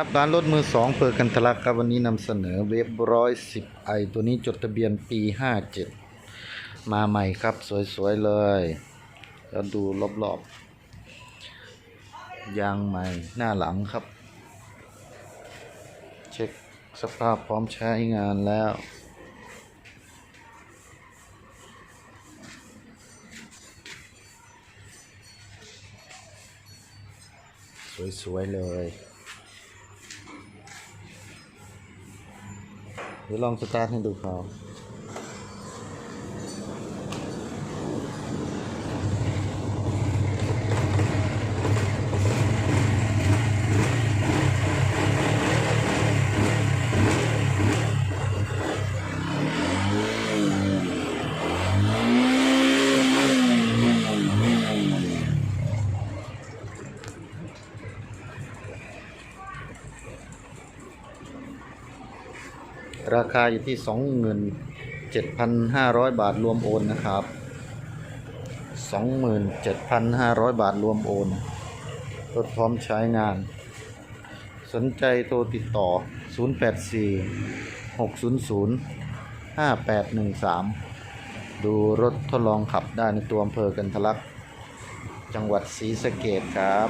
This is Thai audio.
ครับร้านรถมือสองเปิดกันทะลักครับวันนี้นำเสนอเวฟร้อยสิบไอตัวนี้จดทะเบียนปีห้าเจ็ดมาใหม่ครับ สวย ๆ เลย แล้วดูรอบๆ ยางใหม่หน้าหลังครับ เช็คสภาพพร้อมใช้งานแล้ว สวย ๆ เลย เดี๋ยวลองสตาร์ทให้ดูเขา ราคาอยู่ที่ 27,500 บาทรวมโอนนะครับ 27,500 บาทรวมโอนรถพร้อมใช้งาน สนใจโทรติดต่อ 084 600 5813 ดูรถทดลองขับได้ในตัวอำเภอกันทะลัก จังหวัดศรีสะเกดครับ